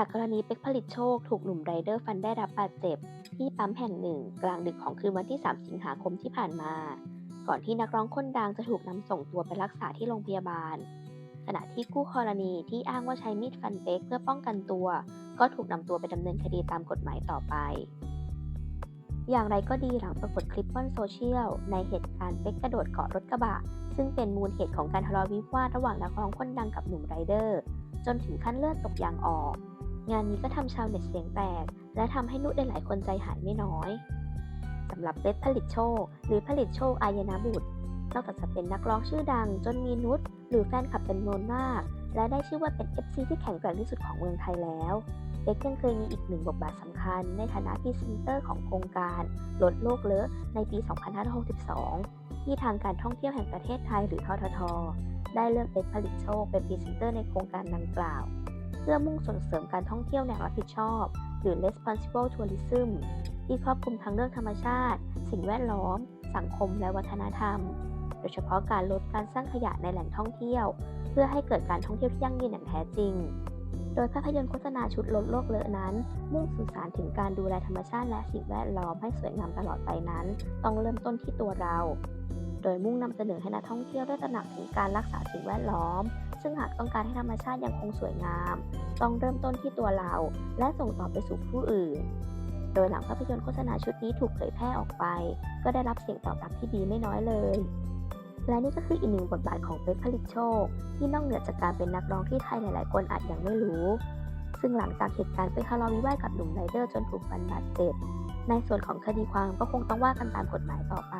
จากกรณีเป็กผลิตโชคถูกหนุ่มไรเดอร์ฟันได้รับบาดเจ็บ ที่ปั๊มแห่งหนึ่ง กลางดึกของคืนวันที่ 3 สิงหาคมที่ผ่านมา ก่อนที่นักร้องคนดังจะถูกนำส่งตัวไปรักษาที่โรงพยาบาล ขณะที่คู่กรณีที่อ้างว่าใช้มีดฟันเป็กเพื่อป้องกันตัว ก็ถูกนำตัวไปดำเนินคดีตามกฎหมายต่อไป อย่างไรก็ดีหลังปรากฏคลิปบนโซเชียลในเหตุการณ์เป็กกระโดดเกาะรถกระบะ ซึ่งเป็นมูลเหตุของการทะเลาะวิวาทระหว่างนักร้องคนดังกับหนุ่มไรเดอร์จนถึงขั้นเลือดตกยางออก งานนี้ก็ทำชาวเน็ตเสียงแตก และทำให้นุได้หลายคนใจหายไม่น้อยสำหรับเบสผลิตโชค หรือผลิตโชคอายนาบุตรนอกจากจะเป็นนักร้องชื่อดัง จนมีนุชหรือแฟนคลับเป็นจำนวนมาก และได้ชื่อว่าเป็น FC ที่แข็งแกร่งที่สุดของเมืองไทยแล้วเบคยังเคยมีอีกหนึ่งบทบาทสำคัญ ในฐานะพรีเซนเตอร์ของโครงการลดโลกเลอะในปี 2562 ที่ทางการท่องเที่ยวแห่งประเทศไทยหรือททท ได้เลือกเบสผลิตโชคเป็นพรีเซนเตอร์ในโครงการดังกล่าว พื่อมุ่งส่งเสริมการท่องเที่ยวอย่างรับผิดชอบ หรือ responsible tourism ที่ครอบคลุมทั้งเรื่องธรรมชาติ สิ่งแวดล้อม สังคมและวัฒนธรรม โดยเฉพาะการลดการสร้างขยะในแหล่งท่องเที่ยว เพื่อให้เกิดการท่องเที่ยวที่ยั่งยืนอย่างแท้จริง โดยภาพยนตร์โฆษณาชุดลดโลกเลอะนั้น มุ่งสื่อสารถึงการดูแลธรรมชาติและสิ่งแวดล้อมให้สวยงามตลอดไปนั้น ต้องเริ่มต้นที่ตัวเรา โดยมุ่งนำเสนอให้นักท่องเที่ยวได้ตระหนักถึงการรักษาสิ่งแวดล้อม ซึ่งหากต้องการให้ธรรมชาติยังคงสวยงาม ต้องเริ่มต้นที่ตัวเรา และส่งต่อไปสู่ผู้อื่น โดยหลังภาพยนตร์โฆษณาชุดนี้ถูกเผยแพร่ออกไป ก็ได้รับเสียงตอบรับที่ดีไม่น้อยเลย และนี่ก็คืออีกหนึ่งบทบาทของเป๊กผลิตโชค ที่นอกเหนือจากการเป็นนักร้องที่ไทยหลาย ๆ คนอาจยังไม่รู้ ซึ่งหลังจากเหตุการณ์ไปทะเลาะวิวาทกับหนุ่มไรเดอร์จนถูกฟันบาดเจ็บในส่วนของคดีความก็คงต้องว่ากันตามกฎหมายต่อไป